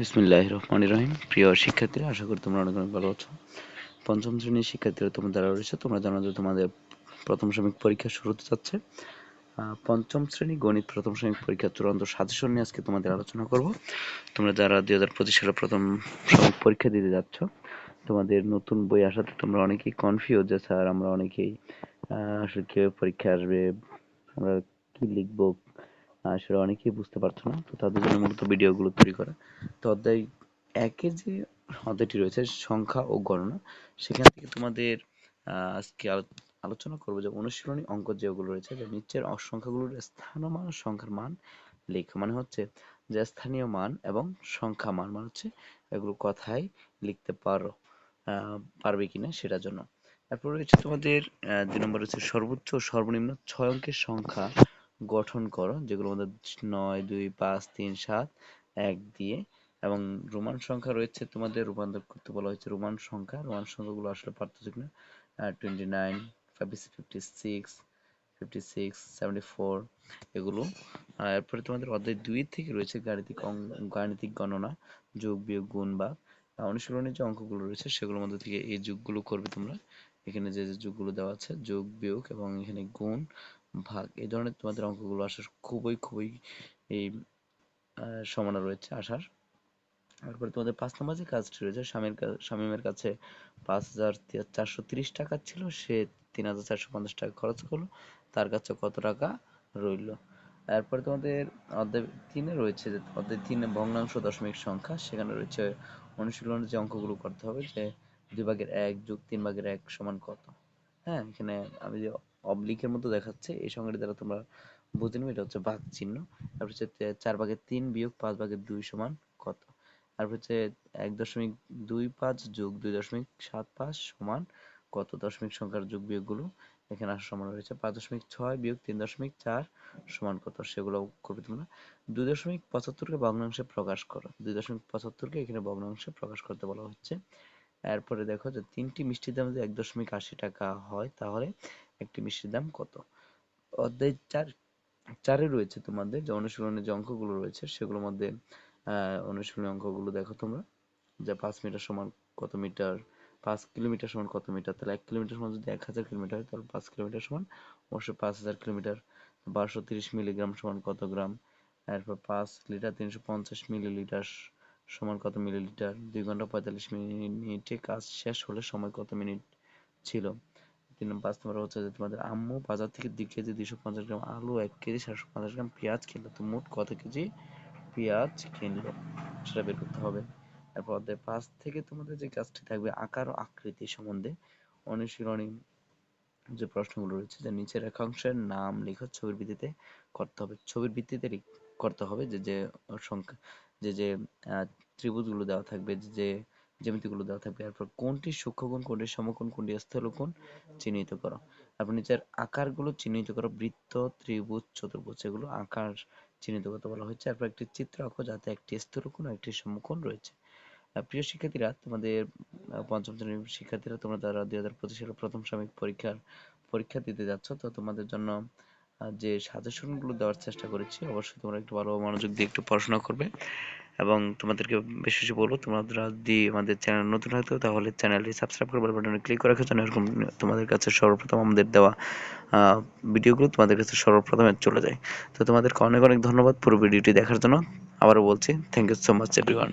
বিসমিল্লাহ রহমান রহিম। প্রিয় শিক্ষার্থীরা, আশা করি তোমরা অনেক অনেক ভালো আছো। পঞ্চম শ্রেণির শিক্ষার্থীরা তোমাদের দ্বারা রয়েছে। তোমরা জানো যে তোমাদের প্রথম শ্রমিক পরীক্ষা শুরু হতে যাচ্ছে পঞ্চম শ্রেণি গণিত প্রথম শ্রেণি পরীক্ষার চূড়ান্ত সাজেশন নিয়ে আজকে তোমাদের আলোচনা করব। তোমরা যারা দুই হাজার পঁচিশ সালে প্রথম শ্রমিক পরীক্ষা দিতে যাচ্ছ, তোমাদের নতুন বই আসাতে তোমরা অনেকেই কনফিউজ যে, স্যার, আমরা অনেকেই আসলে কীভাবে পরীক্ষা আসবে? আমরা কি লিখব? সেটা অনেকেই বুঝতে পারছ না। তো তাদের জন্য মূলত ভিডিওগুলো তৈরি করা। তো অধ্যায় একে যে অধ্যায়টি রয়েছে, সংখ্যা ও গণনা, সেখান থেকে তোমাদের আজকে আলোচনা করব যে অনুশীলনী অঙ্ক যেগুলো রয়েছে, যে নিচের সংখ্যাগুলোর স্থানমান, সংখ্যার মান লেখো। মানে হচ্ছে যে স্থানীয় মান এবং সংখ্যা মান। মানে হচ্ছে এগুলো কথায় লিখতে পারো পারবে কিনা সেটার জন্য। তারপর রয়েছে তোমাদের দুই নম্বর রয়েছে সর্বোচ্চ সর্বনিম্ন ছয় অঙ্কের সংখ্যা গঠন করো যেগুলো মধ্যে নয়, দুই, পাঁচ, তিন, সাত, এক দিয়ে। এবং রোমান সংখ্যা রয়েছে তোমাদের রূপান্তর করতে বলা হয়েছে রোমান সংখ্যা। রোমান সংখ্যাগুলো আসলে পারতেছো কিনা twenty nine fifty six fifty six seventy four এগুলো এরপরে তোমাদের অধ্যায় দুই থেকে রয়েছে গাণিতিক গাণিতিক গণনা, যোগ, বিয়োগ, গুণ, বা। অনুশীলনের যে অঙ্কগুলো রয়েছে সেগুলোর মধ্যে থেকে এই যোগগুলো করবে তোমরা। এখানে যে যে যোগগুলো দেওয়া আছে, যোগ, বিয়োগ এবং এখানে গুণ ভাগ। এই ধরনের তোমাদের অঙ্কগুলো আসার খুবই খুবই এই সম্ভাবনা রয়েছে আসার তারপরে তোমাদের পাঁচ নম্বর যে কাজটি রয়েছে, স্বামীর শামীমের কাছে পাঁচ হাজার চারশো তিরিশ টাকা ছিল, সে তিন হাজার চারশো পঞ্চাশ টাকা খরচ করল। তার কাছে কত টাকা রইল? এরপরে তোমাদের অধ্যায় তিনে রয়েছে যে, অধ্যায় তিনে ভগ্নাংশ দশমিক সংখ্যা, সেখানে রয়েছে অনুশীলনের যে অঙ্কগুলো করতে হবে যে দুই ভাগের এক যোগ তিন ভাগের এক সমান কত। হ্যাঁ এখানে আমি যে অবলিকের মতো দেখাচ্ছে, এই সংখ্যাটি দ্বারা তোমরা বুঝে নেবে, এটা হচ্ছে ভাগ চিহ্ন তারপর হচ্ছে চার ভাগের তিন বিয়োগ পাঁচ ভাগের দুই সমান কত? তারপর হচ্ছে এক দশমিক দুই পাঁচ যোগ দুই দশমিক সাত পাঁচ সমান কত দশমিক সংখ্যার যোগ বিয়োগগুলো এখানে আসার সমান রয়েছে পাঁচ দশমিক ছয় বিয়োগ তিন দশমিক চার সমান কত? সেগুলো করবে তোমরা। দুই দশমিক পঁচাত্তরকে ভগ্নাংশে প্রকাশ করো। দুই দশমিক পঁচাত্তরকে এখানে ভগ্নাংশে প্রকাশ করতে বলা হচ্ছে। এরপরে দেখো যে তিনটি মিষ্টির দাম যদি এক দশমিক আশি টাকা হয়, তাহলে একটি মিষ্টির দাম কত? অধ্যায় চার, চারে রয়েছে তোমাদের যে অনুশীলনের যে অঙ্কগুলো রয়েছে, সেগুলোর মধ্যে, আহ অনুশীলনী অঙ্কগুলো দেখো তোমরা। যে পাঁচ মিটার সমান কত মিটার, পাঁচ কিলোমিটার সমান কত মিটার, তাহলে এক কিলোমিটার সমান যদি এক হাজার কিলোমিটার হয়, তাহলে পাঁচ কিলোমিটার সমান অবশ্যই পাঁচ হাজার কিলোমিটার। বারোশো তিরিশ মিলিগ্রাম সমান কত গ্রাম? এরপর পাঁচ লিটার তিনশো পঞ্চাশ মিলিলিটার সমান কত মিলিলিটার? দুই ঘণ্টা পঁয়তাল্লিশ মিনিটে কাজ শেষ হলে সময় কত মিনিট ছিল? তিন নম্বর, পাঁচ নম্বর হচ্ছে যে তোমাদের আম্মু বাজার থেকে দুই কেজি দুইশো পঞ্চাশ গ্রাম আলু, এক কেজি সাতশো পঞ্চাশ গ্রাম পেঁয়াজ কিনলো। তো মোট কত কেজি পেঁয়াজ কিনলো? সেটা বের করতে হবে। তারপর অধ্যায় পাঁচ থেকে তোমাদের যে কাজটি থাকবে, আকার ও আকৃতি সম্বন্ধে অনুশীলনী যে প্রশ্নগুলো রয়েছে, যে নিচের রেখাংশের নাম লেখো ছবির ভিত্তিতে করতে হবে। ছবির ভিত্তিতে করতে হবে যে যে সংখ্যা যে যে আহ, ত্রিভুজগুলো দেওয়া থাকবে যে যে জ্যামিতিগুলো দেওয়া থাকবে। এরপর কোনটি সূক্ষ্মকোণ কোনটি সমকোণ কোনটি স্থূলকোণ চিহ্নিত করো। তারপর নিচের আকারগুলো চিহ্নিত করো বৃত্ত ত্রিভুজ চতুর্ভুজ এগুলো আকার চিহ্নিত করতে বলা হয়েছে। এরপর একটি চিত্র আঁকো যাতে একটি স্থূলকোণ একটি সমকোণ রয়েছে। প্রিয় শিক্ষার্থীরা তোমাদের পঞ্চম শ্রেণির শিক্ষার্থীরা তোমরা যারা দুই হাজার পঁচিশ সালের প্রথম সাময়িক পরীক্ষার পরীক্ষা দিতে যাচ্ছ তো তোমাদের জন্য যে সাজেশনগুলো দেওয়ার চেষ্টা করেছি, অবশ্যই তোমরা একটু ভালো মনোযোগ দিয়ে একটু পড়াশোনা করবে। এবং তোমাদেরকে বেশি বেশি বলব, তোমরা যদি আমাদের চ্যানেল নতুন হয়তো তাহলে চ্যানেলটি সাবস্ক্রাইব করে বেল বাটনে ক্লিক করে রাখার জন্য এরকম তোমাদের কাছে সর্বপ্রথম আমাদের দেওয়া ভিডিওগুলো তোমাদের কাছে সর্বপ্রথমে চলে যায়। তো তোমাদেরকে অনেক অনেক ধন্যবাদ পুরো ভিডিওটি দেখার জন্য। আবারও বলছি thank you so much everyone